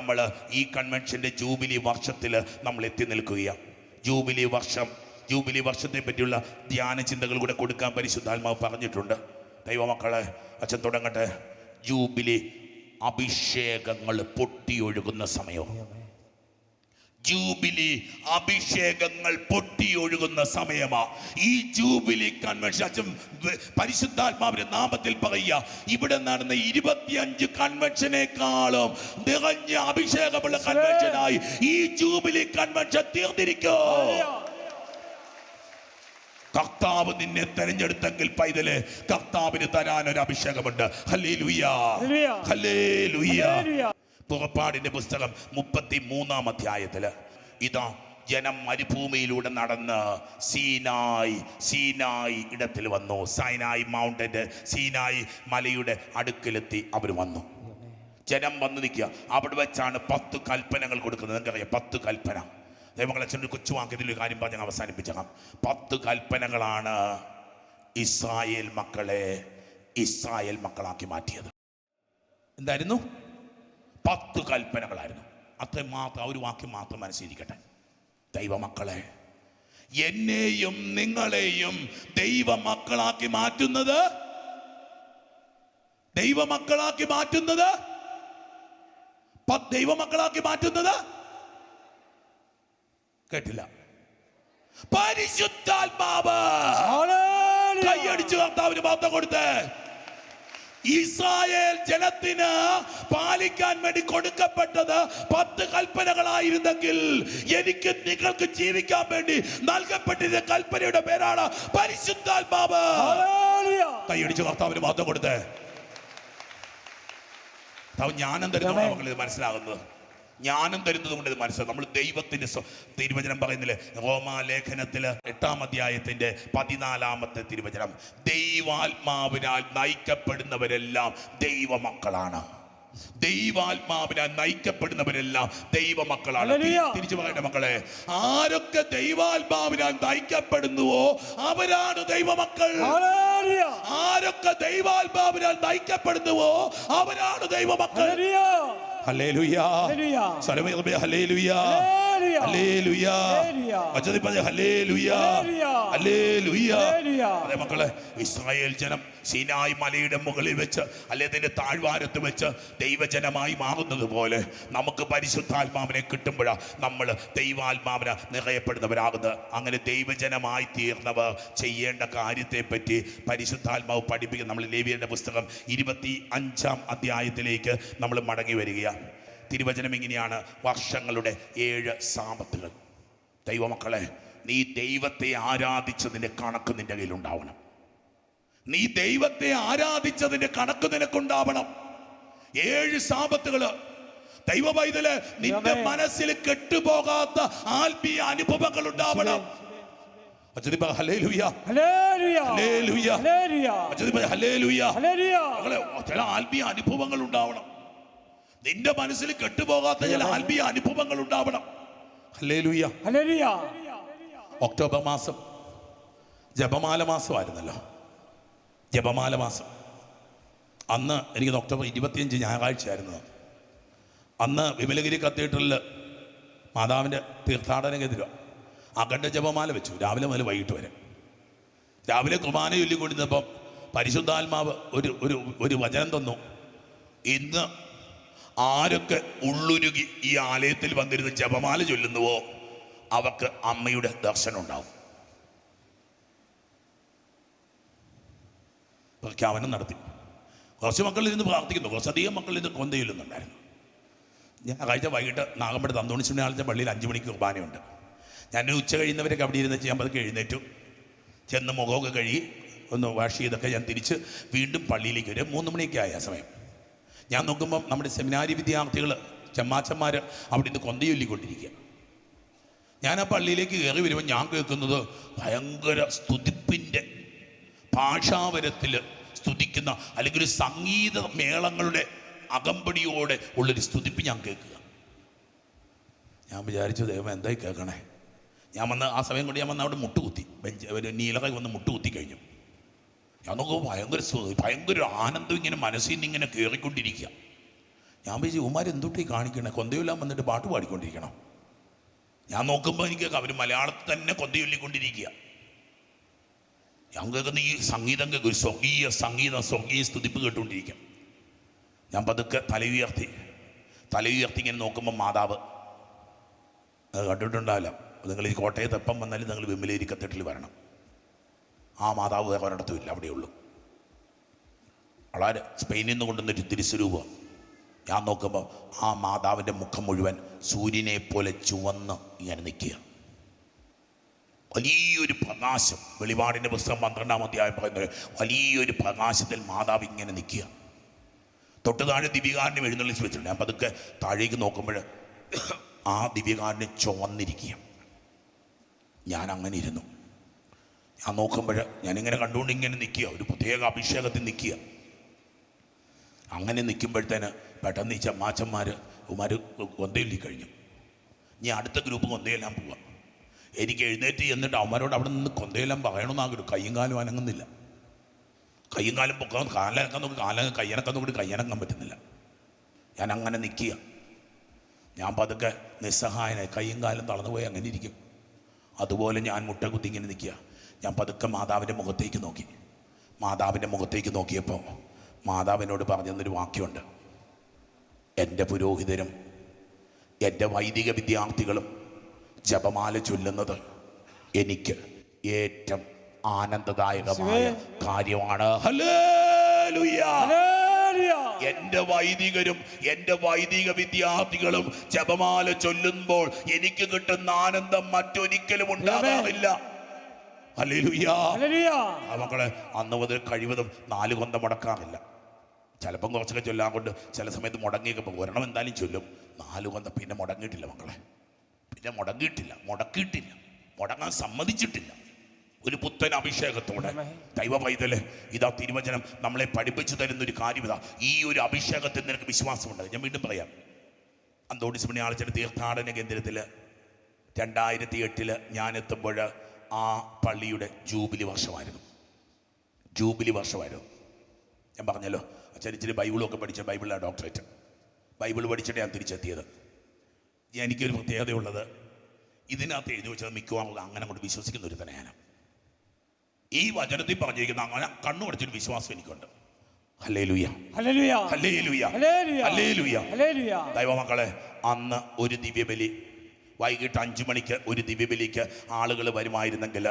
നമ്മൾ ഈ കൺവെൻഷന്റെ ജൂബിലി വർഷത്തിൽ നമ്മൾ എത്തി നിൽക്കുകയാണ് ജൂബിലി വർഷം. ജൂബിലി വർഷത്തെ പറ്റിയുള്ള ധ്യാന ചിന്തകൾ കൂടെ കൊടുക്കാൻ പരിശുദ്ധാത്മാവ് പറഞ്ഞിട്ടുണ്ട്. ദൈവമക്കളെ അച്ഛൻ തുടങ്ങട്ടെ. ജൂബിലി അഭിഷേകങ്ങൾ പൊട്ടിയൊഴുകുന്ന സമയം ജൂബിലി അഭിഷേകങ്ങൾ പൊട്ടിയൊഴുകുന്ന സമയമാ. ഈ ജൂബിലി കൺവെൻഷൻ അച്ഛൻ പരിശുദ്ധാത്മാവിന്റെ നാമത്തിൽ പറയുക ഇവിടെ നടന്ന ഇരുപത്തിയഞ്ച് കൺവെൻഷനേക്കാളും നിറഞ്ഞ അഭിഷേകമുള്ള കൺവെൻഷനായി ഈ ജൂബിലി കൺവെൻഷൻ തീർന്നിരിക്കോ. കർത്താവ് നിന്നെ തെരഞ്ഞെടുത്തെങ്കിൽ പൈതൽ കർത്താവിന് തരാൻ ഒരു അഭിഷേകമുണ്ട് ഹലേ ലുയാ ഹലേ ലുയ്യാ ഹല്ലേലൂയ. പുറപ്പാടിന്റെ പുസ്തകം മുപ്പത്തി മൂന്നാം അധ്യായത്തിൽ ഇതാ ജനം മരുഭൂമിയിലൂടെ നടന്ന് സീനായി സീനായി ഇടത്തിൽ വന്നു. സൈനായി മൗണ്ടന്റെ സീനായി മലയുടെ അടുക്കിലെത്തി അവർ വന്നു. ജനം വന്നു നിൽക്കുക. അവിടെ വെച്ചാണ് പത്ത് കൽപ്പനകൾ കൊടുക്കുന്നത്. നിങ്ങൾക്കറിയാം പത്ത് കൽപ്പന. ദൈവങ്ങളെ ചെറിയ കൊച്ചു വാക്യത്തിൽ ഒരു കാര്യം പറഞ്ഞ് അവസാനിപ്പിച്ചേക്കാം. പത്ത് കൽപ്പനകളാണ് ഇസ്രായേൽ മക്കളെ ഇസ്രായേൽ മക്കളാക്കി മാറ്റിയത്. എന്തായിരുന്നു? പത്ത് കൽപ്പനകളായിരുന്നു. അത്രയും മാത്രം ആ ഒരു വാക്യം മാത്രം മനസ്സിലിരിക്കട്ടെ. ദൈവമക്കളെ എന്നെയും നിങ്ങളെയും ദൈവമക്കളാക്കി മാറ്റുന്നത്? ദൈവമക്കളാക്കി മാറ്റുന്നത്? ദൈവമക്കളാക്കി മാറ്റുന്നത്? കേട്ടില്ല. പരിശുദ്ധാത്മാവ്. കൈയടിച്ചു കർത്താവിന് മാത്രം കൊടുത്ത് ഇസ്രായേൽ ജനത്തിന് പാലിക്കാൻ വേണ്ടി കൊടുക്കപ്പെട്ടത് പത്ത് കൽപ്പനകളായിരുന്നെങ്കിൽ എനിക്ക് നിങ്ങൾക്ക് ജീവിക്കാൻ വേണ്ടി നൽകപ്പെട്ടിരുന്ന കൽപ്പനയുടെ പേരാണ് പരിശുദ്ധാത്മാവ്. കൈയടിച്ച് കർത്താവിന് മാത്രം കൊടുത്തേ. ഞാനും ജ്ഞാനം ആമേൻ. ഇത് മനസ്സിലാകുന്നത്. ജ്ഞാനം തരുന്നത് കൊണ്ട് ഇത് മനസ്സിലാവും നമ്മൾ ദൈവത്തിന്റെ തിരുവചനം പറയുന്നില്ലേ? റോമാലേഖനത്തിൽ എട്ടാം അധ്യായത്തിന്റെ പതിനാലാമത്തെ തിരുവചനം. ദൈവാത്മാവിനാൽ നയിക്കപ്പെടുന്നവരെല്ലാം ദൈവമക്കളാണ്. ദൈവാത്മാവിനാൽ നയിക്കപ്പെടുന്നവരെല്ലാം ദൈവമക്കളാണ്. തിരിച്ചു പറയട്ടെ മക്കളെ. ആരൊക്കെ ദൈവാത്മാവിനാൽ നയിക്കപ്പെടുന്നുവോ അവരാണ് ദൈവമക്കൾ. ആരൊക്കെ ദൈവാത്മാവിനാൽ നയിക്കപ്പെടുന്നുവോ അവരാണ് ദൈവമക്കൾ. ഹല്ലേലൂയ. അതെ മക്കളെ ഇസ്രായേൽ ജനം സീനായ് മലയുടെ മുകളിൽ വെച്ച് അല്ലെ അതിന്റെ താഴ്വാരത്ത് വെച്ച് ദൈവജനമായി മാറുന്നത് പോലെ നമുക്ക് പരിശുദ്ധാത്മാവിനെ കിട്ടുമ്പോഴാ നമ്മൾ ദൈവാത്മാവിനെ നിറയപ്പെടുന്നവരാകുന്നത്. അങ്ങനെ ദൈവജനമായി തീർന്നവർ ചെയ്യേണ്ട കാര്യത്തെ പറ്റി പരിശുദ്ധാത്മാവ് പഠിപ്പിക്കുന്ന നമ്മൾ ലേവിയുടെ പുസ്തകം ഇരുപത്തി അഞ്ചാം അധ്യായത്തിലേക്ക് നമ്മൾ മടങ്ങി വരികയാണ്. തിരുവചനം ഇങ്ങനെയാണ്. വർഷങ്ങളുടെ ഏഴ് സാമ്പത്തുകൾ. ദൈവമക്കളെ നീ ദൈവത്തെ ആരാധിച്ചതിന്റെ കണക്ക് നിന്റെ കയ്യിലുണ്ടാവണം നീ ദൈവത്തെ ആരാധിച്ചതിന്റെ കണക്ക് നിനക്കുണ്ടാവണം. ഏഴ് സാമ്പത്തുകൾ ദൈവ പൈതൽ നിന്റെ മനസ്സിൽ കെട്ടുപോകാത്ത ആത്മീയ അനുഭവങ്ങൾ ഉണ്ടാവണം. ചില ആത്മീയ അനുഭവങ്ങൾ ഉണ്ടാവണം. നിന്റെ മനസ്സിൽ കെട്ടുപോകാത്ത ചില ആത്മീയ അനുഭവങ്ങൾ ഉണ്ടാവണം. ഒക്ടോബർ മാസം. ജപമാല മാസമായിരുന്നല്ലോ. ജപമാല മാസം. അന്ന് എനിക്ക് ഒക്ടോബർ ഇരുപത്തിയഞ്ച് ഞായറാഴ്ചയായിരുന്നു അന്ന് വിമലഗിരി കത്തീഡ്രലിൽ മാതാവിന്റെ തീർത്ഥാടന കേന്ദ്ര അഖണ്ഡ ജപമാല വെച്ചു. രാവിലെ മുതൽ വൈകിട്ട് വരെ. രാവിലെ കുർബാന ചൊല്ലിക്കൊണ്ടിരുന്നപ്പം പരിശുദ്ധാത്മാവ് ഒരു ഒരു ഒരു വചനം തന്നു. ഇന്ന് ആരൊക്കെ ഉള്ളുരുകി ഈ ആലയത്തിൽ വന്നിരുന്ന് ജപമാല ചൊല്ലുന്നുവോ അവക്ക് അമ്മയുടെ ദർശനം ഉണ്ടാവും. പ്രഖ്യാപനം നടത്തി. കുറച്ച് മക്കളിൽ നിന്ന് പ്രാർത്ഥിക്കുന്നു. കുറച്ചധികം മക്കളിൽ നിന്ന് കൊന്ത ചൊല്ലുന്നുണ്ടായിരുന്നു. ഞാൻ ഞായറാഴ്ച വൈകിട്ട് നാഗമ്പട തന്തോണിച്ചിന്റെ ആഴ്ച പള്ളിയിൽ അഞ്ച് മണിക്ക് കുർബാനയുണ്ട്. ഞാൻ ഉച്ച കഴിയുന്നവരൊക്കെ അവിടെ ഇരുന്ന് ചെയ്യാൻ പതുക്കെ എഴുന്നേറ്റു. ചെന്ന് മുഖമൊക്കെ കഴുകി ഒന്ന് വാഷ് ചെയ്തൊക്കെ ഞാൻ തിരിച്ച് വീണ്ടും പള്ളിയിലേക്ക് വരും. മൂന്ന് മണിയൊക്കെ ആയ സമയം. ഞാൻ നോക്കുമ്പം നമ്മുടെ സെമിനാരി വിദ്യാർത്ഥികൾ ചെമ്മാച്ചന്മാർ അവിടെ നിന്ന് കൊന്തയൊല്ലിക്കൊണ്ടിരിക്കുക ഞാൻ ആ പള്ളിയിലേക്ക് കയറി വരുമ്പോൾ ഞാൻ കേൾക്കുന്നത് ഭയങ്കര സ്തുതിപ്പിന്റെ ഭാഷാവരത്തിൽ സ്തുതിക്കുന്ന അല്ലെങ്കിൽ ഒരു സംഗീത മേളങ്ങളുടെ അകമ്പടിയോടെ ഉള്ളൊരു സ്തുതിപ്പ് ഞാൻ കേൾക്കുക. ഞാൻ വിചാരിച്ചു ദൈവം എന്തായി കേൾക്കണേ? ഞാൻ വന്ന് ആ സമയം കൊണ്ട് ഞാൻ വന്ന് അവിടെ മുട്ടുകുത്തി. ബെഞ്ച് ഒരു നീലകൈ വന്ന് മുട്ടുകുത്തി കഴിഞ്ഞു. ഞാൻ നോക്കുമ്പോൾ ഭയങ്കര ഭയങ്കര ആനന്ദം ഇങ്ങനെ മനസ്സിൽ നിന്ന് ഇങ്ങനെ കയറിക്കൊണ്ടിരിക്കുക ഞാൻ വിചാരിച്ചു ഉമാർ എന്തുട്ടി കാണിക്കണേ? കൊന്തയെല്ലാം വന്നിട്ട് പാട്ട് പാടിക്കൊണ്ടിരിക്കണം. ഞാൻ നോക്കുമ്പോൾ എനിക്ക് അവർ മലയാളത്തിൽ തന്നെ കൊന്തയൊല്ലിക്കൊണ്ടിരിക്കുക. ഞാൻ കേൾക്കുന്ന ഈ സംഗീതം കേൾക്കും സ്വർഗീയ സംഗീതം സ്വർഗീയ സ്തുതിപ്പ് കേട്ടുകൊണ്ടിരിക്കും. ഞാൻ പതുക്കെ തല ഉയർത്തി തല ഉയർത്തി ഇങ്ങനെ നോക്കുമ്പോൾ മാതാവ് അത് കണ്ടിട്ടുണ്ടാവില്ല. നിങ്ങൾ ഈ കോട്ടയത്ത് എപ്പം വന്നാലും നിങ്ങൾ വിമലേരി കത്തട്ടിൽ വരണം. ആ മാതാവ് ഒരിടത്തും ഇല്ല അവിടെയുള്ളൂ വളരെ സ്പെയിനിൽ നിന്ന് കൊണ്ടുവന്നൊരു തിരുസ്വരൂപം. ഞാൻ നോക്കുമ്പോൾ ആ മാതാവിന്റെ മുഖം മുഴുവൻ സൂര്യനെ പോലെ ചുവന്ന് ഇങ്ങനെ നിൽക്കുക. വലിയൊരു പ്രകാശം. വെളിപാടിന്റെ പുസ്തകം പന്ത്രണ്ടാം അധ്യായം പറയുന്നത് വലിയൊരു പ്രകാശത്തിൽ മാതാവ് ഇങ്ങനെ നിൽക്കുക. തൊട്ട് താഴെ ദിവ്യകാരനും എഴുന്നള്ളിച്ച് വെച്ചിട്ടുണ്ട്. ഞാൻ പതുക്കെ താഴേക്ക് നോക്കുമ്പോൾ ആ ദിവ്യകാരനെ ചുവന്നിരിക്കുക ഞാൻ അങ്ങനെ ഇരുന്നു. ഞാൻ നോക്കുമ്പോൾ ഞാനിങ്ങനെ കണ്ടുകൊണ്ട് ഇങ്ങനെ നിൽക്കുക ഒരു പ്രത്യേക അഭിഷേകത്തിൽ നിൽക്കുക അങ്ങനെ നിൽക്കുമ്പോഴത്തേന് പെട്ടെന്ന് ഈ ചമ്മാച്ചന്മാർ ഉമാർ കൊന്തയില്ലി കഴിഞ്ഞു. ഇനി അടുത്ത ഗ്രൂപ്പ് കൊന്തയെല്ലാം പോവാം. എനിക്ക് എഴുന്നേറ്റ് എന്നിട്ട് അവന്മാരോട് അവിടെ നിന്ന് കൊന്തയെല്ലാം പറയണമെന്നാകും കയ്യും കാലും അനങ്ങുന്നില്ല. കയ്യും കാലും പൊക്കാൻ കാലനക്കാൻ നോക്കി കാല കയ്യനക്കാൻ നോക്കി കയ്യനക്കാൻ പറ്റുന്നില്ല. ഞാൻ അങ്ങനെ നിൽക്കുക. ഞാൻ പതുക്കെ നിസ്സഹായനായി. കയ്യും കാലും തളർന്നു പോയി അങ്ങനെ ഇരിക്കും. അതുപോലെ ഞാൻ മുട്ട കുത്തി ഇങ്ങനെ നിൽക്കുക. ഞാൻ പതുക്കെ മാതാവിന്റെ മുഖത്തേക്ക് നോക്കി. മാതാവിന്റെ മുഖത്തേക്ക് നോക്കിയപ്പോൾ മാതാവിനോട് പറഞ്ഞു തന്നൊരു വാക്യമുണ്ട്. എന്റെ പുരോഹിതരും എന്റെ വൈദിക വിദ്യാർത്ഥികളും ജപമാല ചൊല്ലുന്നത് എനിക്ക് ഏറ്റവും ആനന്ദദായകമായ കാര്യമാണ്. എന്റെ വൈദികരും എന്റെ വൈദിക വിദ്യാർത്ഥികളും ജപമാല ചൊല്ലുമ്പോൾ എനിക്ക് കിട്ടുന്ന ആനന്ദം മറ്റൊരിക്കലും ഉണ്ടാകാറില്ല. ആ മക്കളെ അന്ന് മുതൽ കഴിവതും നാല് കൊന്ത മുടക്കാറില്ല. ചിലപ്പം കുറച്ചൊക്കെ ചൊല്ലാൻ കൊണ്ട് ചില സമയത്ത് മുടങ്ങിയൊക്കെ പോകും. ഒരെണ്ണം എന്തായാലും ചൊല്ലും. നാല് കൊന്ത പിന്നെ മുടങ്ങിയിട്ടില്ല മക്കളെ. പിന്നെ മുടങ്ങിയിട്ടില്ല. മുടക്കിയിട്ടില്ല. മുടങ്ങാൻ സമ്മതിച്ചിട്ടില്ല. ഒരു പുത്തൻ അഭിഷേകത്തോടെ. ദൈവ പൈതൽ ഇതാ തിരുവചനം നമ്മളെ പഠിപ്പിച്ചു തരുന്ന ഒരു കാര്യം ഇതാ ഈ ഒരു അഭിഷേകത്തിൽ നിനക്ക് വിശ്വാസമുണ്ട്. ഞാൻ വീണ്ടും പറയാം. അന്തോണിസ് സുമണി ആളിച്ചയുടെ തീർത്ഥാടന കേന്ദ്രത്തിൽ രണ്ടായിരത്തി എട്ടിൽ ഞാൻ എത്തുമ്പോൾ ആ പള്ളിയുടെ ജൂബിലി വർഷമായിരുന്നു. ജൂബിലി വർഷമായിരുന്നു. ഞാൻ പറഞ്ഞല്ലോ അച്ഛൻ ബൈബിളൊക്കെ ബൈബിളും പഠിച്ച ബൈബിളിലാണ് ഡോക്ടറേറ്റ്. ബൈബിൾ പഠിച്ചിട്ട് ഞാൻ തിരിച്ചെത്തിയത്. എനിക്കൊരു പ്രത്യേകതയുള്ളത് ഇതിനകത്ത് എഴുതി വെച്ചത് മിക്കവാറും അങ്ങനെ കൊണ്ട് വിശ്വസിക്കുന്ന ഒരു തന്നെ ഞാൻ. ഈ വചനത്തിൽ പറഞ്ഞിരിക്കുന്ന അങ്ങനെ കണ്ണു പഠിച്ചൊരു വിശ്വാസം എനിക്കുണ്ട്. ദൈവമക്കളെ അന്ന് ഒരു ദിവ്യബലി വൈകിട്ട് അഞ്ചു മണിക്ക് ഒരു ദിവ്യബലിക്ക് ആളുകൾ വരുമായിരുന്നെങ്കിൽ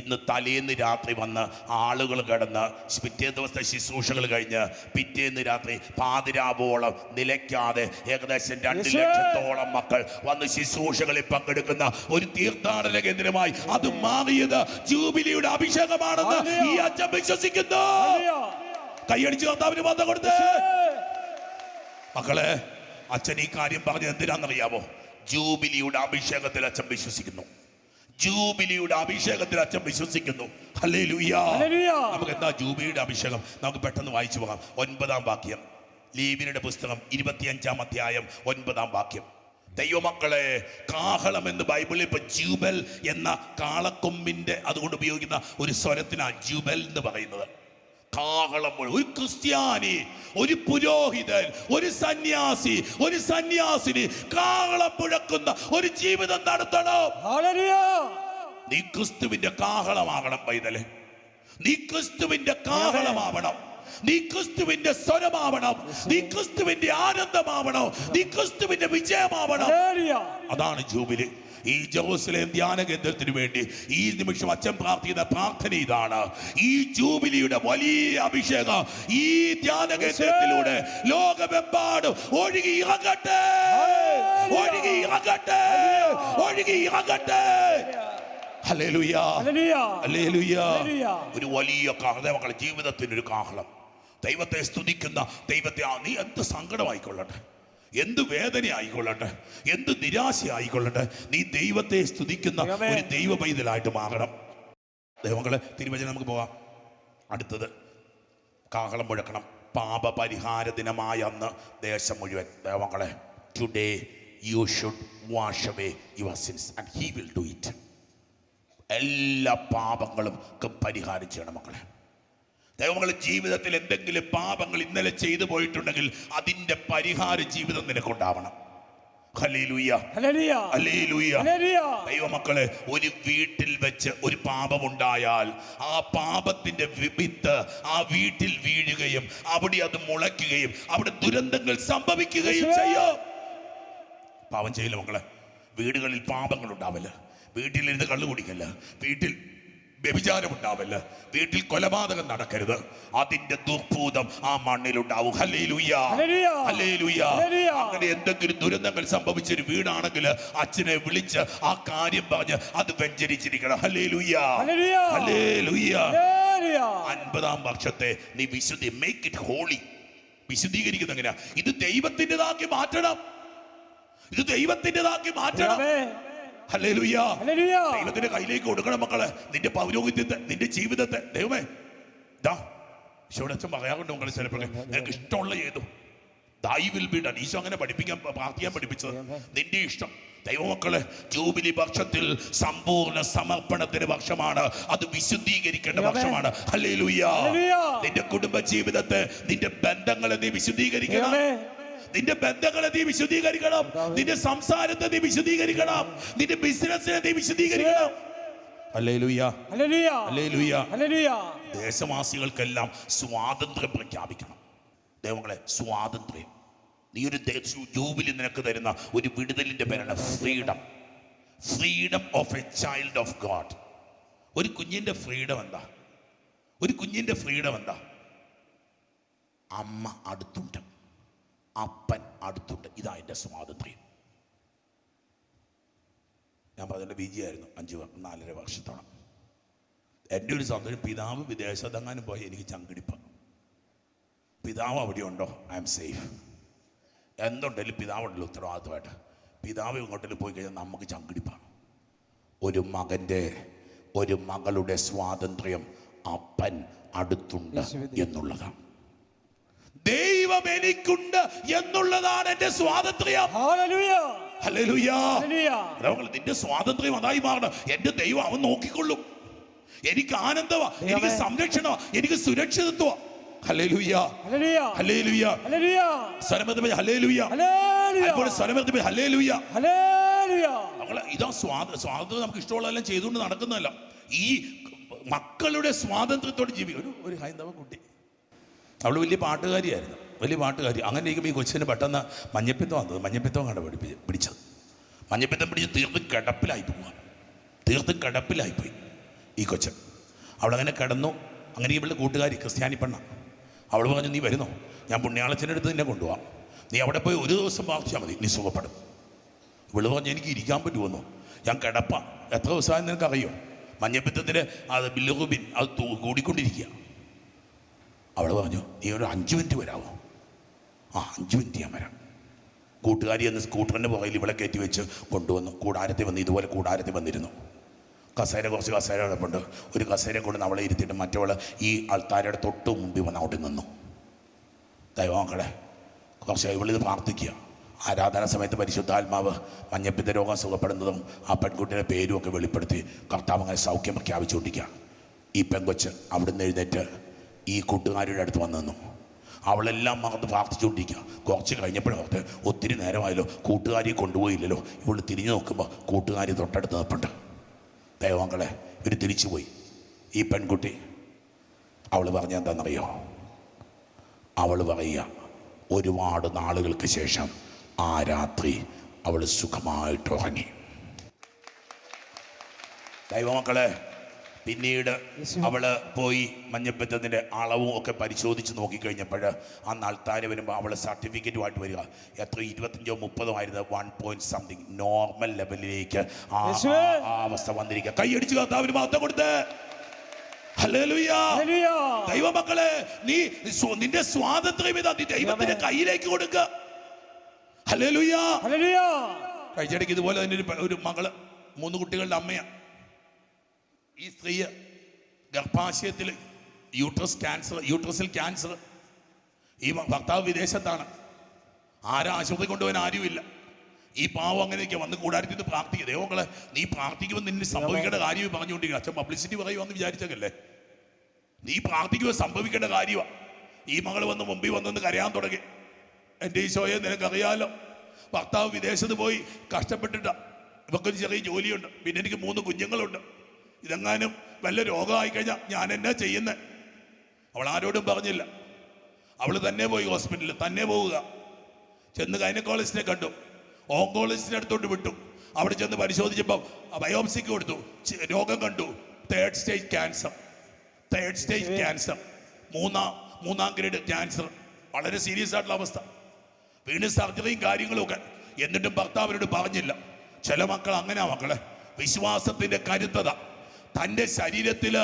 ഇന്ന് തലേന്ന് രാത്രി വന്ന് ആളുകൾ കിടന്ന് പിറ്റേ ദിവസത്തെ ശുശ്രൂഷകൾ കഴിഞ്ഞ് പിറ്റേന്ന് രാത്രി പാതിരാവോളം നിലയ്ക്കാതെ ഏകദേശം രണ്ട് ലക്ഷത്തോളം മക്കൾ വന്ന് ശുശ്രൂഷകളിൽ പങ്കെടുക്കുന്ന ഒരു തീർത്ഥാടന കേന്ദ്രമായി അത് മാറിയത് ജൂബിലിയുടെ അഭിഷേകമാണെന്ന് ഈ അച്ഛൻ വിശ്വസിക്കുന്നു. കൈയടിച്ച് കർത്താവിന് ബന്ധം കൊടുത്ത്. മക്കളെ അച്ഛൻ ഈ കാര്യം പറഞ്ഞത് എന്തിനാണെന്നറിയാമോ ജൂബിലിയുടെ അഭിഷേകത്തിൽ അച്ഛൻ വിശ്വസിക്കുന്നു. ജൂബിലിയുടെ അഭിഷേകത്തിൽ അച്ഛൻ വിശ്വസിക്കുന്നു. നമുക്ക് എന്താ ജൂബിലിയുടെ അഭിഷേകം? നമുക്ക് പെട്ടെന്ന് വായിച്ചു പോകാം. ഒൻപതാം വാക്യം. ലീബിനുടെ പുസ്തകം ഇരുപത്തിയഞ്ചാം അധ്യായം ഒൻപതാം വാക്യം. ദൈവമക്കളെ കാഹളം എന്ന് ബൈബിളിൽ ഇപ്പൊ ജൂബൽ എന്ന കാളക്കൊമ്പിന്റെ അതുകൊണ്ട് ഉപയോഗിക്കുന്ന ഒരു സ്വരത്തിനാ ജൂബൽ എന്ന് പറയുന്നത്. കാഹളം ഒരു ക്രിസ്ത്യാനി ഒരു പുരോഹിതൻ ഒരു സന്യാസി ഒരു സന്യാസിനി കാഹളം മുഴക്കുന്ന ഒരു ജീവിതം നടത്തണം. നീ ക്രിസ്തുവിന്റെ കാഹളമാകണം പൈതലെ. നീ ക്രിസ്തുവിന്റെ കാഹളമാവണം നീ ക്രിസ്തുവിന്റെ സ്വരമാവണം. നീ ക്രിസ്തുവിന്റെ ആനന്ദമാവണം. നീ ക്രിസ്തുവിന്റെ വിജയമാവണം. അതാണ് ജൂബിലി. ഈ ജെറൂസലേം ധ്യാന കേന്ദ്രത്തിന് വേണ്ടി ഈ നിമിഷം അച്ഛൻ പ്രാർത്ഥിക്കുന്ന പ്രാർത്ഥന ഇതാണ്. ഈ ജൂബിലിയുടെ വലിയ അഭിഷേകം ഈ ധ്യാന കേന്ദ്രത്തിലൂടെ ലോകമെമ്പാടും ഒഴുകി ഇറങ്ങട്ടെ. ഒഴുകി ഇറങ്ങട്ടെ. ഒഴുകി ഇറങ്ങട്ടെ. ഒരു വലിയ കാഹളം. മക്കളെ ജീവിതത്തിന് ഒരു കാഹളം. ദൈവത്തെ സ്തുതിക്കുന്ന ദൈവത്തെ ആ നീ എന്ത് സങ്കടമായിക്കൊള്ളട്ടെ. എന്ത് വേദന ആയിക്കൊള്ളട്ടെ? എന്ത് നിരാശ ആയിക്കൊള്ളട്ടെ? നീ ദൈവത്തെ സ്തുതിക്കുന്ന ഒരു ദൈവ പൈതലായിട്ട് മാറണം. ദൈവങ്ങളെ തിരുവചനം നമുക്ക് പോവാം അടുത്തത് കാഹളം മുഴക്കണം. പാപപരിഹാര ദിനമായ അന്ന് ദേശം മുഴുവൻ. ദൈവങ്ങളെ today you should wash away your sins and he will do it എല്ലാ പാപങ്ങളും പരിഹാരം ചെയ്യണം മക്കളെ. ദൈവങ്ങളുടെ ജീവിതത്തിൽ എന്തെങ്കിലും പാപങ്ങൾ ഇന്നലെ ചെയ്തു പോയിട്ടുണ്ടെങ്കിൽ അതിന്റെ പരിഹാര ജീവിതം നിനക്കുണ്ടാവണം. ദൈവമക്കളെ ഒരു വീട്ടിൽ വെച്ച് ഒരു പാപമുണ്ടായാൽ ആ പാപത്തിന്റെ വിത്ത് ആ വീട്ടിൽ വീഴുകയും അവിടെ അത് മുളയ്ക്കുകയും അവിടെ ദുരന്തങ്ങൾ സംഭവിക്കുകയും ചെയ്യും. പാപം ചെയ്യില്ല മക്കളെ. വീടുകളിൽ പാപങ്ങൾ ഉണ്ടാവില്ല വീട്ടിലിരുന്ന് കള്ളു കുടിക്കല്ല. വീട്ടിൽ വ്യഭിചാരം ഉണ്ടാവല്ല വീട്ടിൽ കൊലപാതകം നടക്കരുത്. അതിന്റെ ദുർഭൂതം ആ മണ്ണിലുണ്ടാവും. അങ്ങനെ എന്തെങ്കിലും ദുരന്തങ്ങൾ സംഭവിച്ചൊരു വീടാണെങ്കിൽ അച്ഛനെ വിളിച്ച് ആ കാര്യം പറഞ്ഞ് അത് വെഞ്ചരിച്ചിരിക്കണം. ഹലേ ഹല്ലേലൂയ. ഹലേ അൻപതാം വർഷത്തെ നീ വിശുദ്ധി മേക്ക് ഇറ്റ് ഹോളി വിശുദ്ധീകരിക്കുന്ന എങ്ങനെയാ? ഇത് ദൈവത്തിന്റെതാക്കി മാറ്റണം. ഇത് ദൈവത്തിന്റെതാക്കി മാറ്റണം. ദൈവത്തിന്റെ കയ്യിലേക്ക് കൊടുക്കണം മക്കളെ. നിന്റെ പൗരോഹിത്യത്തെ നിന്റെ ജീവിതത്തെ. ദൈവമേ ദാ ഈശോടെ അച്ഛൻ പറയാറുണ്ട് മക്കളെ ചിലപ്പോൾ. നിനക്ക് ഇഷ്ടമുള്ള ചെയ്തു thy will be done Eesho അങ്ങനെ പഠിപ്പിക്കാൻ പ്രാർത്ഥിക്കാൻ പഠിപ്പിച്ചത്. നിന്റെ ഇഷ്ടം. ദൈവമക്കളെ ജൂബിലി വർഷത്തിൽ സമ്പൂർണ സമർപ്പണത്തിന്റെ വർഷമാണ് അത് വിശുദ്ധീകരിക്കേണ്ട പക്ഷമാണ്. വർഷമാണ്. നിന്റെ കുടുംബ ജീവിതത്തെ നിന്റെ ബന്ധങ്ങളെ നീ വിശുദ്ധീകരിക്കണം. നിന്റെ ബന്ധങ്ങളെ നീ വിശദീകരിക്കണം നിന്റെ സംസാരത്തെ നീ വിശദീകരിക്കണം നിന്റെ ബിസിനസ്സിനെ നീ വിശദീകരിക്കണം ദേശവാസികൾക്കെല്ലാം സ്വാതന്ത്ര്യം പ്രഖ്യാപിക്കണം. ദൈവങ്ങളെ സ്വാതന്ത്ര്യം. നീ ഒരു ജൂബിലി നിനക്ക് തരുന്ന ഒരു വിടുതലിന്റെ പേരാണ് freedom. Freedom of a child of God. ഒരു കുഞ്ഞിന്റെ ഫ്രീഡം എന്താ? ഒരു കുഞ്ഞിന്റെ ഫ്രീഡം എന്താ? അമ്മ അടുത്തുണ്ട്. അപ്പൻ അടുത്തുണ്ട്. ഇതാ എന്റെ സ്വാതന്ത്ര്യം. ഞാൻ പറഞ്ഞ ബി ജി ആയിരുന്നു അഞ്ച് നാലര വർഷത്തോളം. എന്റെ ഒരു സ്വാതന്ത്ര്യം പിതാവ് വിദേശത്തെങ്ങാനും പോയി എനിക്ക് ചങ്കിടിപ്പ്. പിതാവ് അവിടെ ഉണ്ടോ ഐ എം സേഫ് എന്തുണ്ടെങ്കിലും പിതാവുണ്ടല്ലോ ഉത്തരവാദിത്തമായിട്ട് പിതാവ് ഇങ്ങോട്ടെങ്കിലും പോയി കഴിഞ്ഞാൽ നമുക്ക് ചങ്കിടിപ്പാണ്. ഒരു മകന്റെ ഒരു മകളുടെ സ്വാതന്ത്ര്യം അപ്പൻ അടുത്തുണ്ട് എന്നുള്ളതാണ്. ദൈവം എനിക്കുണ്ട് എന്നുള്ളതാണ് എന്റെ സ്വാതന്ത്ര്യം. നിന്റെ സ്വാതന്ത്ര്യം അതായി മാറണം. എന്റെ ദൈവം അവൻ നോക്കിക്കൊള്ളും. എനിക്ക് ആനന്ദമാ എനിക്ക് സംരക്ഷണ സംരക്ഷണമാ എനിക്ക് സുരക്ഷിതത്വ ഇതാ സ്വാതന്ത്ര്യം നമുക്ക് ഇഷ്ടമുള്ളതെല്ലാം ചെയ്തുകൊണ്ട് നടക്കുന്നതല്ല. ഈ മക്കളുടെ സ്വാതന്ത്ര്യത്തോട് ജീവിക്കും. ഒരു ഒരു ഹൈന്ദവ കുട്ടി. അവൾ വലിയ പാട്ടുകാരിയായിരുന്നു. വലിയ പാട്ടുകാരി. അങ്ങനെ ഇരിക്കുമ്പോൾ ഈ കൊച്ചിന് പെട്ടെന്ന് മഞ്ഞപ്പിത്തം വന്നത്. മഞ്ഞപ്പിത്തം കണ്ട പഠിപ്പിച്ച് പിടിച്ചത്. മഞ്ഞപ്പിത്തം പിടിച്ച് തീർത്ത് കിടപ്പിലായി പോവുക തീർത്ത് കിടപ്പിലായിപ്പോയി ഈ കൊച്ചൻ. അവളങ്ങനെ കിടന്നു. അങ്ങനെ ഇവളുടെ കൂട്ടുകാരി ക്രിസ്ത്യാനി പെണ്ണ. അവൾ പറഞ്ഞു നീ വരുന്നോ? ഞാൻ പുണ്യാളച്ചന്റെ അടുത്ത് നിന്നെ കൊണ്ടുപോകാം നീ അവിടെ പോയി ഒരു ദിവസം പ്രാർത്ഥിച്ചാൽ മതി. നീ സുഖപ്പെടും. ഇവൾ പറഞ്ഞു എനിക്ക് ഇരിക്കാൻ പറ്റുമെന്നോ ഞാൻ കിടപ്പ. എത്ര ദിവസമായെന്ന് നിനക്കറിയോ? മഞ്ഞപ്പിത്തത്തിന് അത് ബില്ലുബിൻ അത് കൂടിക്കൊണ്ടിരിക്കുക. അവൾ പറഞ്ഞു നീ ഒരു അഞ്ച് മിനിറ്റ് വരാമോ ആ അഞ്ച് മിനിറ്റ് ഞാൻ വരാം. കൂട്ടുകാരി എന്ന് സ്കൂട്ടറിന്റെ പുറകിൽ ഇവളെ കയറ്റി വെച്ച് കൊണ്ടുവന്നു. കൂടാരത്തിൽ വന്ന് ഇതുപോലെ കൂടാരത്തിൽ വന്നിരുന്നു. കസേര കുറച്ച് കസേര കിടപ്പുണ്ട്. ഒരു കസേര കൊണ്ട് നമ്മളെ ഇരുത്തിയിട്ട് മറ്റവൾ ഈ ആൾക്കാരുടെ തൊട്ട് മുമ്പിൽ വന്ന് അവിടെ നിന്നു. ദൈവമക്കളെ കുറച്ച് ഇവളിത് പ്രാർത്ഥിക്കുക. ആരാധന സമയത്ത് പരിശുദ്ധാത്മാവ് മഞ്ഞപ്പിത്ത രോഗം സുഖപ്പെടുന്നതും ആ പെൺകുട്ടിയുടെ പേരും ഒക്കെ വെളിപ്പെടുത്തി കർത്താവ് അങ്ങനെ സൗഖ്യം പ്രഖ്യാപിച്ചുകൊണ്ടിരിക്കുക ഈ പെങ്കൊച്ച് അവിടുന്ന് എഴുന്നേറ്റ് ഈ കൂട്ടുകാരുടെ അടുത്ത് വന്നു നിന്നു. അവളെല്ലാം മറന്ന് പ്രാർത്ഥിച്ചുകൊണ്ടിരിക്കുക. കുറച്ച് കഴിഞ്ഞപ്പോഴോർത്ത് ഒത്തിരി നേരമായല്ലോ. കൂട്ടുകാരിയെ കൊണ്ടുപോയില്ലല്ലോ. ഇവൾ തിരിഞ്ഞു നോക്കുമ്പോൾ കൂട്ടുകാരി തൊട്ടടുത്ത് നിൽപ്പുണ്ട് ദൈവങ്ങളെ ഇവർ തിരിച്ചുപോയി. ഈ പെൺകുട്ടി അവൾ പറഞ്ഞ എന്താണെന്നറിയോ? അവൾ പറയുക ഒരുപാട് നാളുകൾക്ക് ശേഷം ആ രാത്രി അവൾ സുഖമായിട്ട് ഉറങ്ങി. ദൈവമക്കളെ പിന്നീട് അവൾ പോയി മഞ്ഞപ്പിത്തത്തിന്റെ അളവും ഒക്കെ പരിശോധിച്ച് നോക്കിക്കഴിഞ്ഞപ്പോൾ ആ ആൾക്കാർ വരുമ്പോൾ അവൾ സർട്ടിഫിക്കറ്റുമായിട്ട് വരിക. എത്ര ഇരുപത്തഞ്ചോ മുപ്പതോ ആയിരുന്നു. വൺ പോയിന്റ് സംതിങ് നോർമൽ ലെവലിലേക്ക് ആ ആ- അവസ്ഥ വന്നിരിക്കുക. കൈയടിച്ച് കർത്താവിന് മാത്രം കൊടുത്ത്. ദൈവമക്കളെ നീ നിന്റെ സ്വാതന്ത്ര്യം ഇതാ. നീ ദൈവത്തിന്റെ കയ്യിലേക്ക് കൊടുക്ക. ഹല്ലേലൂയ ഹല്ലേലൂയ കഴിച്ചിടയ്ക്ക് ഇതുപോലെ തന്നെ ഒരു മകൾ മൂന്ന് കുട്ടികളുടെ അമ്മയാ. ഈ സ്ത്രീ ഗർഭാശയത്തിൽ യൂട്രസ് ക്യാൻസർ യൂട്രസിൽ ക്യാൻസർ ഈ ഭർത്താവ് വിദേശത്താണ്. ആരാ ആശുപത്രി കൊണ്ടുപോകാൻ ആരുമില്ല. ഈ പാവം അങ്ങനെയൊക്കെ വന്ന് കൂടാരത്തിൽ നിന്ന് പ്രാർത്ഥിക്കുക ദൈവങ്ങളെ നീ പ്രാർത്ഥിക്കുമ്പോൾ നിന്നെ സംഭവിക്കേണ്ട കാര്യം പറഞ്ഞുകൊണ്ടിരിക്കുക അച്ഛൻ പബ്ലിസിറ്റി പറയുമെന്ന് വിചാരിച്ചല്ലേ നീ പ്രാർത്ഥിക്കുമ്പോൾ സംഭവിക്കേണ്ട കാര്യമാണ് ഈ മകൾ വന്ന് മുമ്പിൽ വന്നൊന്ന് കരയാൻ തുടങ്ങി. എന്റെ ഈശോയെ നിനക്കറിയാലോ? ഭർത്താവ് വിദേശത്ത് പോയി കഷ്ടപ്പെട്ടിട്ട. ഇവക്കൊരു ചെറിയ ജോലിയുണ്ട്. പിന്നെ എനിക്ക് മൂന്ന് കുഞ്ഞുങ്ങളുണ്ട്. ഇതെങ്ങാനും വല്ല രോഗമായി കഴിഞ്ഞാൽ ഞാൻ എന്നാ ചെയ്യുന്നത് അവൾ ആരോടും പറഞ്ഞില്ല. അവൾ തന്നെ പോയി ഹോസ്പിറ്റലിൽ തന്നെ പോവുക. ചെന്ന് ഗൈനക്കോളജിസ്റ്റിനെ കണ്ടു. ഓങ്കോളജിസ്റ്റിനെ അടുത്തോട്ട് വിട്ടു. അവിടെ ചെന്ന് പരിശോധിച്ചപ്പോൾ ബയോപ്സിക്ക് കൊടുത്തു. രോഗം കണ്ടു. Third stage cancer third stage cancer മൂന്നാം മൂന്നാം ഗ്രേഡ് ക്യാൻസർ വളരെ സീരിയസ് ആയിട്ടുള്ള അവസ്ഥ. വീണ്ടും സർജറിയും കാര്യങ്ങളും ഒക്കെ. എന്നിട്ടും ഭർത്താവിനോട് പറഞ്ഞില്ല. ചില മക്കൾ അങ്ങനെയാ മക്കളെ. വിശ്വാസത്തിന്റെ കരുത്തത. തന്റെ ശരീരത്തിൽ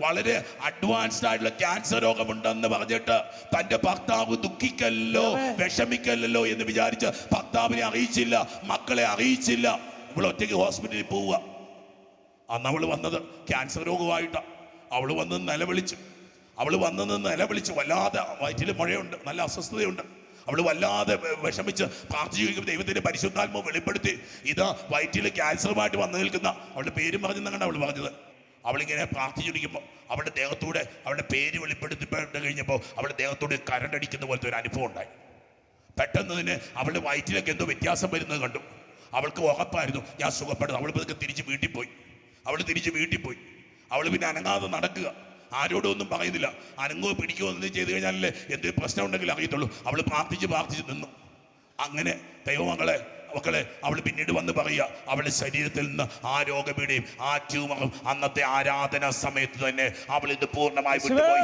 വളരെ അഡ്വാൻസ്ഡ് ആയിട്ടുള്ള ക്യാൻസർ രോഗമുണ്ടെന്ന് പറഞ്ഞിട്ട് തന്റെ ഭർത്താവ് ദുഃഖിക്കല്ലോ വിഷമിക്കല്ലോ എന്ന് വിചാരിച്ച് ഭർത്താവിനെ അറിയിച്ചില്ല മക്കളെ അറിയിച്ചില്ല. ഇവൾ ഒറ്റയ്ക്ക് ഹോസ്പിറ്റലിൽ പോവുക. അന്ന് അവൾ വന്നത് ക്യാൻസർ രോഗമായിട്ടാണ് അവൾ വന്ന് നിലവിളിച്ചു. അവൾ വന്നെന്ന് നിലവിളിച്ചു വല്ലാതെ വയറ്റിൽ മഴയുണ്ട് നല്ല അസ്വസ്ഥതയുണ്ട്. അവൾ വല്ലാതെ വിഷമിച്ച് പ്രാർത്ഥിച്ചിരിക്കുമ്പോൾ ദൈവത്തിന്റെ പരിശുദ്ധാത്മ വെളിപ്പെടുത്തി. ഇത് വയറ്റിൽ ക്യാൻസറുമായിട്ട് വന്നു നിൽക്കുന്ന അവളുടെ പേരും പറഞ്ഞെന്നാണ് അവൾ പറഞ്ഞത്. അവളിങ്ങനെ പ്രാർത്ഥിച്ചിരിക്കുമ്പോൾ അവളുടെ ദേഹത്തൂടെ അവളുടെ പേര് വെളിപ്പെടുത്തിപ്പെട്ട് കഴിഞ്ഞപ്പോൾ അവളുടെ ദേഹത്തൂടെ കരണ്ടടിക്കുന്ന പോലത്തെ ഒരു അനുഭവം ഉണ്ടായി. പെട്ടെന്ന് തന്നെ അവളുടെ വയറ്റിലേക്ക് എന്തോ വ്യത്യാസം വരുന്നത് കണ്ടു. അവൾക്ക് ഉറപ്പായിരുന്നു ഞാൻ സുഖപ്പെടുന്നു. അവൾ പതുക്കെ തിരിച്ച് വീട്ടിൽ പോയി. അവൾ തിരിച്ച് വീട്ടിൽ പോയി. അവൾ പിന്നെ അനങ്ങാതെ നടക്കുക. ആരോടും ഒന്നും പറയുന്നില്ല. അനങ്ങോ പിടിക്കുകയോ ഒന്നും ചെയ്ത് കഴിഞ്ഞാലല്ലേ എന്തൊരു പ്രശ്നം ഉണ്ടെങ്കിൽ അറിയത്തുള്ളൂ. അവൾ പ്രാർത്ഥിച്ച് പ്രാർത്ഥിച്ച് നിന്നു. അങ്ങനെ ദൈവമകളെ മക്കളെ അവൾ പിന്നീട് വന്ന് പറയുക അവളുടെ ശരീരത്തിൽ നിന്ന് ആ രോഗപീഠയും ആ ട്യൂമറും അന്നത്തെ ആരാധന സമയത്ത് തന്നെ അവൾ ഇത് പൂർണമായി വിട്ടുപോയി.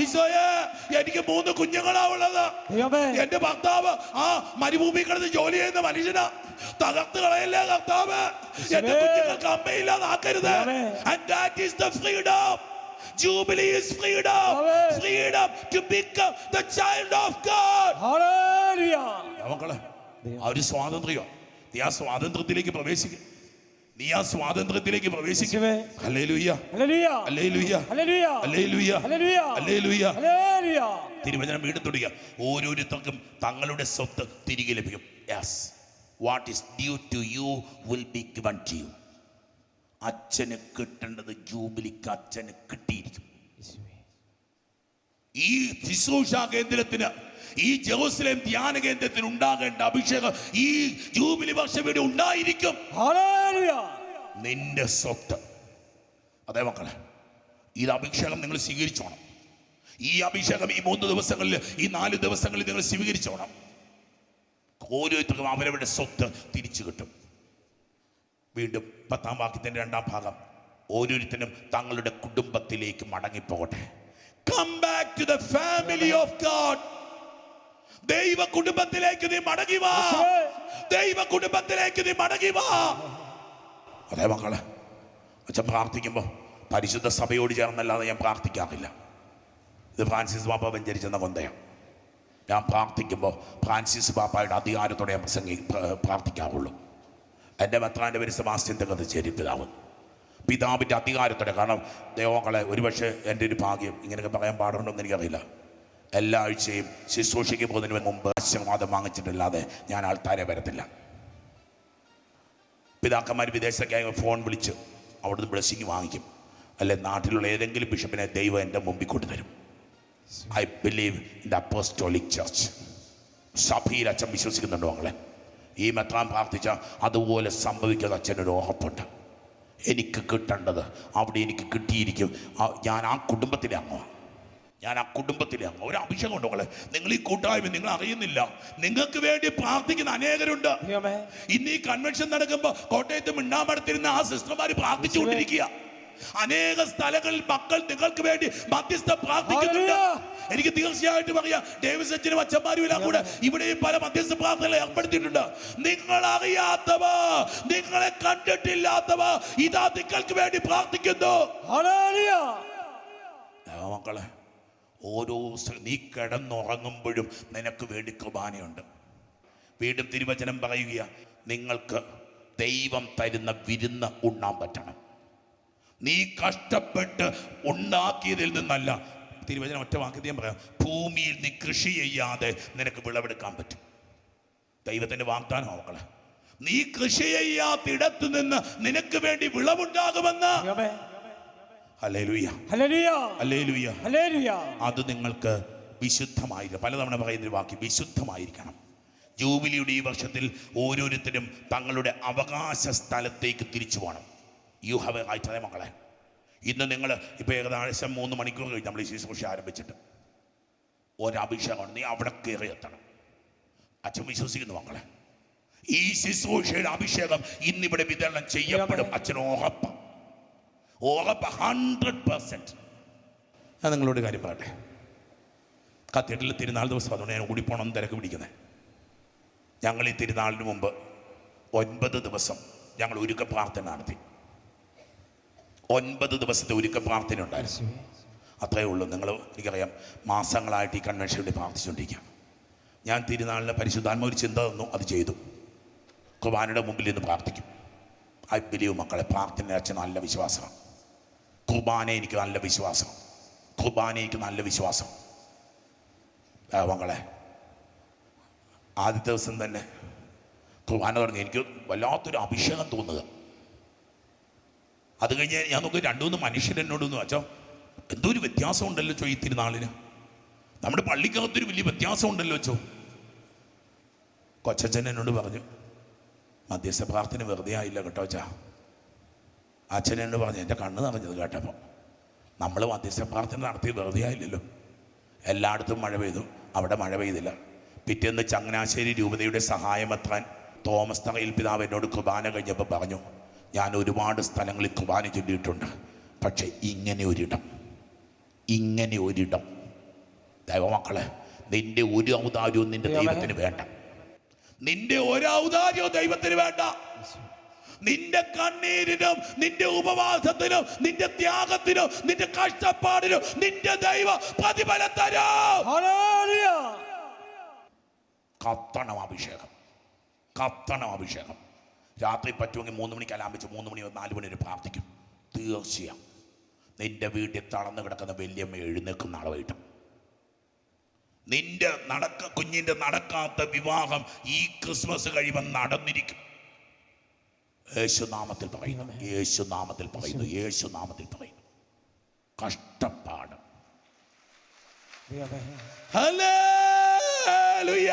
ഈശോയെ എനിക്ക് മൂന്ന് കുഞ്ഞുങ്ങളാ ഉള്ളത്. എന്റെ ഭർത്താവ് ആ മരുഭൂമി കിടന്ന് ജോലി ചെയ്യുന്ന മനുഷ്യനാ. തകർത്ത് കളയല്ലേ കർത്താവ്? എന്റെ. കുഞ്ഞുങ്ങൾക്ക് അമ്മയില്ലാതാക്കരുത്. is freedom jubilee is freedom. freedom to become the child of god. മക്കളെ ആ ഒരു സ്വാതന്ത്ര്യം. നീ ആ സ്വാതന്ത്ര്യത്തിലേക്ക് പ്രവേശിക്കുക നീ ആ സ്വാതന്ത്ര്യത്തിലേക്ക് പ്രവേശിക്കുവേ തിരുവചനം വീണ്ടും തുടങ്ങുക ഓരോരുത്തർക്കും തങ്ങളുടെ സ്വത്ത് തിരികെ ലഭിക്കും. Yes what is due to you will be given to you അച്ഛന് കിട്ടേണ്ടത് ജൂബിലിക്ക് അച്ഛന് കിട്ടിയിരിക്കും. ഈ ശുശ്രൂഷാ കേന്ദ്രത്തിന് ഈ ജെറൂസലേം ധ്യാന കേന്ദ്രത്തിന് ഉണ്ടാകേണ്ട അഭിഷേകം ഈ ജൂബിലി വർഷം ഇവിടെ ഉണ്ടായിരിക്കും. നിന്റെ സ്വത്ത്. അതെ മക്കളെ ഈ അഭിഷേകം നിങ്ങൾ സ്വീകരിച്ചോണം. ഈ അഭിഷേകം ഈ മൂന്ന് ദിവസങ്ങളിൽ ഈ നാല് ദിവസങ്ങളിൽ നിങ്ങൾ സ്വീകരിച്ചോണം. ഓരോരുത്തർക്കും അവരവരുടെ സ്വത്ത് തിരിച്ചു കിട്ടും. വീണ്ടും പത്താം വാക്യത്തിന്റെ രണ്ടാം ഭാഗം. ഓരോരുത്തരും തങ്ങളുടെ കുടുംബത്തിലേക്ക് മടങ്ങിപ്പോകട്ടെ. Come back to the family of God ദൈവ കുടുംബത്തിലേക്ക് നീ മടങ്ങി വാ. ദൈവ കുടുംബത്തിലേക്ക് നീ മടങ്ങി വാ. അതെ മക്കളെ അച്ഛൻ പ്രാർത്ഥിക്കുമ്പോൾ പരിശുദ്ധ സഭയോട് ചേർന്നല്ലാതെ ഞാൻ പ്രാർത്ഥിക്കാറില്ല. ഇത് ഫ്രാൻസിസ് ബാപ്പ വെഞ്ചരിച്ചെന്ന കൊന്തയാണ്. ഞാൻ പ്രാർത്ഥിക്കുമ്പോൾ ഫ്രാൻസിസ് ബാപ്പായുടെ അധികാരത്തോടെ ഞാൻ പ്രസംഗി പ്ര- പ്രാർത്ഥിക്കാറുള്ളൂ. എന്റെ മെത്രാന്റെ പേര് സെബാസ്റ്റ്യൻ തകർച്ചേരി പിതാവ് പിതാവിന്റെ അധികാരത്തോടെ കാരണം ദൈവങ്ങളെ ഒരുപക്ഷെ എന്റെ ഒരു ഭാഗ്യം ഇങ്ങനെയൊക്കെ പറയാൻ പാടുണ്ടോ എന്ന് എനിക്കറിയില്ല. എല്ലാ ആഴ്ചയും ശുശ്രൂഷയ്ക്ക് പോകുന്നതിന് മുമ്പ് ആശീർവാദം വാങ്ങിച്ചിട്ടില്ലാതെ ഞാൻ ആൾക്കാരെ വരത്തില്ല. പിതാക്കന്മാർ വിദേശത്തൊക്കെ ഫോൺ വിളിച്ച് അവിടുന്ന് ബ്ലെസ്സിങ് വാങ്ങിക്കും. അല്ലെ നാട്ടിലുള്ള ഏതെങ്കിലും ബിഷപ്പിനെ ദൈവം എന്റെ മുമ്പിൽ കൊണ്ടുതരും. I believe in the apostolic church സഭയിൽ അച്ഛൻ വിശ്വസിക്കുന്നുണ്ടോ മകളെ ഈ മെത്രാൻ പ്രാർത്ഥിച്ച അതുപോലെ സംഭവിക്കുന്ന അച്ഛനൊരു ഉറപ്പുണ്ട്. എനിക്ക് കിട്ടേണ്ടത് അവിടെ എനിക്ക് കിട്ടിയിരിക്കും. ഞാൻ ആ കുടുംബത്തിലെ അംഗമാണ് ഞാൻ ആ കുടുംബത്തിലെ ഒരു അഭിഷേകം ഉണ്ടോ മകളെ നിങ്ങൾ ഈ കൂട്ടായ്മ നിങ്ങൾ അറിയുന്നില്ല. നിങ്ങൾക്ക് വേണ്ടി പ്രാർത്ഥിക്കുന്ന അനേകരുണ്ട്. ഇന്ന് ഈ കൺവെൻഷൻ നടക്കുമ്പോ കോട്ടയത്ത് മിണ്ടാമടത്തിരുന്ന ആ സിസ്റ്റർമാർ പ്രാർത്ഥിച്ചുകൊണ്ടിരിക്കുക. അനേക സ്ഥലങ്ങളിൽ മക്കൾ നിങ്ങൾക്ക് വേണ്ടി മധ്യസ്ഥ പ്രാർത്ഥിക്കുന്നുണ്ട്. എനിക്ക് തീർച്ചയായിട്ടും അറിയാം. ഡേവിസ് അച്ഛനും അച്ഛന്മാരും എല്ലാം കൂടെ ഇവിടെയും പല മധ്യസ്ഥ പ്രാർത്ഥനകൾ ഏർപ്പെടുത്തിയിട്ടുണ്ട്. നിങ്ങൾ അറിയാത്തവ നിങ്ങളെ കണ്ടിട്ടില്ലാത്തവ ഇതാ നിങ്ങൾക്ക് വേണ്ടി പ്രാർത്ഥിക്കുന്നു. മക്കളെ ഓരോ നീ കിടന്നുറങ്ങുമ്പോഴും നിനക്ക് വേണ്ടി കുർബാനയുണ്ട്. വീണ്ടും തിരുവചനം പറയുക നിങ്ങൾക്ക് ദൈവം തരുന്ന വിരുന്ന് ഉണ്ണാൻ പറ്റണം. നീ കഷ്ടപ്പെട്ട് ഉണ്ടാക്കിയതിൽ നിന്നല്ല. തിരുവചനം ഒറ്റ വാക്യത്തിൽ ഞാൻ പറയാം ഭൂമിയിൽ നീ കൃഷി ചെയ്യാതെ നിനക്ക് വിളവെടുക്കാൻ പറ്റും. ദൈവത്തിന്റെ വാഗ്ദാനം മക്കളെ നീ കൃഷി ചെയ്യാത്തിടത്തു നിന്ന് നിനക്ക് വേണ്ടി വിളവുണ്ടാകുമെന്ന് അത് നിങ്ങൾക്ക് വിശുദ്ധമായിരിക്കും പലതവണ പറയുന്ന വാക്ക് വിശുദ്ധമായിരിക്കണം. ജൂബിലിയുടെ ഈ വർഷത്തിൽ ഓരോരുത്തരും തങ്ങളുടെ അവകാശ സ്ഥലത്തേക്ക് തിരിച്ചു പോകണം. യു ഹാവ് എ റൈറ്റ് അതേ മക്കളെ. ഇന്ന് നിങ്ങൾ ഇപ്പോൾ ഏകദേശം മൂന്ന് മണിക്കൂർ കഴിഞ്ഞ് നമ്മൾ ഈ ശുശ്രൂഷ ആരംഭിച്ചിട്ട് ഒരഭിഷേകമാണ്. നീ അവിടെ കയറി എത്തണം. അച്ഛൻ വിശ്വസിക്കുന്നു മക്കളെ. ഈ ശുശ്രൂഷയുടെ അഭിഷേകം ഇന്നിവിടെ വിതരണം ചെയ്യപ്പെടും. അച്ഛൻ ഉറപ്പ്. ഉറപ്പ് ഹൺഡ്രഡ് പെർസെന്റ് ഞാൻ നിങ്ങളോട് കാര്യം പറയട്ടെ? കത്തീഡ്രലിൽ തിരുനാൾ ദിവസം അതുകൊണ്ട് ഞാൻ കൂടി ഓടിപ്പോണം തിരക്ക് പിടിക്കുന്നത് ഞങ്ങൾ ഈ തിരുനാളിന് മുമ്പ് ഒൻപത് ദിവസം ഞങ്ങൾ ഒരുക്ക പ്രാർത്ഥന നടത്തി. ഒൻപത് ദിവസത്തെ ഒരുക്ക പ്രാർത്ഥന ഉണ്ടായിരുന്നു. അത്രയേ ഉള്ളൂ. നിങ്ങൾ എനിക്കറിയാം മാസങ്ങളായിട്ട് ഈ കൺവെൻഷൻ വേണ്ടി പ്രാർത്ഥിച്ചുകൊണ്ടിരിക്കുക. ഞാൻ തിരുനാളിന് പരിശുദ്ധാത്മ ഒരു ചിന്ത തന്നു അത് ചെയ്തു. കുർബാനയുടെ മുമ്പിൽ നിന്ന് പ്രാർത്ഥിക്കും. ഐ ബിലീവ് മക്കളെ പ്രാർത്ഥന അച്ഛൻ നല്ല വിശ്വാസമാണ്. കുർബാന എനിക്ക് നല്ല വിശ്വാസം. കുർബാന എനിക്ക് നല്ല വിശ്വാസം. ആ, ആദ്യ ദിവസം തന്നെ കുർബാന തുടങ്ങി. എനിക്ക് വല്ലാത്തൊരു അഭിഷേകം തോന്നുക. അത് കഴിഞ്ഞ് ഞാൻ നോക്കി രണ്ടു മൂന്ന് മനുഷ്യർ എന്നോടൊന്ന് വെച്ചോ എന്തോ ഒരു വ്യത്യാസം ഉണ്ടല്ലോ ചോ ഈ തിരുനാളിന്. നമ്മുടെ പള്ളിക്കകത്തൊരു വലിയ വ്യത്യാസം ഉണ്ടല്ലോ ചോ കൊച്ചച്ഛൻ എന്നോട് പറഞ്ഞു മധ്യസ്ഥ പ്രാർത്ഥന വെറുതെ ആയില്ല കേട്ടോ അച്ഛാ. അച്ഛൻ എന്നോട് പറഞ്ഞു എന്റെ കണ്ണ് നിറഞ്ഞത് കേട്ടപ്പോൾ നമ്മൾ മധ്യസ്ഥ പ്രാർത്ഥന നടത്തി വെറുതെ ആയില്ലല്ലോ. എല്ലായിടത്തും മഴ പെയ്തു. അവിടെ മഴ പെയ്തില്ല. പിറ്റേന്ന് ചങ്ങനാശ്ശേരി രൂപതയുടെ സഹായമെത്താൻ തോമസ് തറയിൽ പിതാവ് എന്നോട് കുർബാന കഴിഞ്ഞപ്പോൾ പറഞ്ഞു ഞാൻ ഒരുപാട് സ്ഥലങ്ങളിൽ കുർബാന ചൊല്ലിയിട്ടുണ്ട്. പക്ഷെ ഇങ്ങനെ ഒരിടം ഇങ്ങനെ ഒരിടം. ദൈവമക്കളെ നിന്റെ ഒരു ഔദാര്യവും നിന്റെ ദൈവത്തിന് വേണ്ട. നിന്റെ ഒരു ഔദാര്യവും ദൈവത്തിന് വേണ്ട. നിന്റെ കണ്ണീരിനും നിന്റെ ഉപവാസത്തിനും നിന്റെ ത്യാഗത്തിനും നിന്റെ കഷ്ടപ്പാടിനും നിന്റെ ദൈവ പ്രതിഫലം തരാം. കത്തണം അഭിഷേകം. കത്തണം അഭിഷേകം. രാത്രി പറ്റുമെങ്കിൽ മൂന്ന് മണിക്ക് അലാം വെച്ച് മൂന്ന് മണി നാല് മണി വരെ പ്രാർത്ഥിക്കും. തീർച്ചയായും. നിന്റെ വീട്ടിൽ തളർന്നു കിടക്കുന്ന വല്യമ്മ എഴുന്നേക്കും നാളെ വൈകിട്ട്. നിന്റെ നടക്ക കുഞ്ഞിന്റെ നടക്കാത്ത വിവാഹം ഈ ക്രിസ്മസ് കഴിയുമ്പോൾ നടന്നിരിക്കും. യേശുനാമത്തിൽ പറയുന്നു. യേശുനാമത്തിൽ പറയുന്നു. യേശുനാമത്തിൽ പറയുന്നു. കഷ്ടപ്പാട്. ഹല്ലേലൂയ.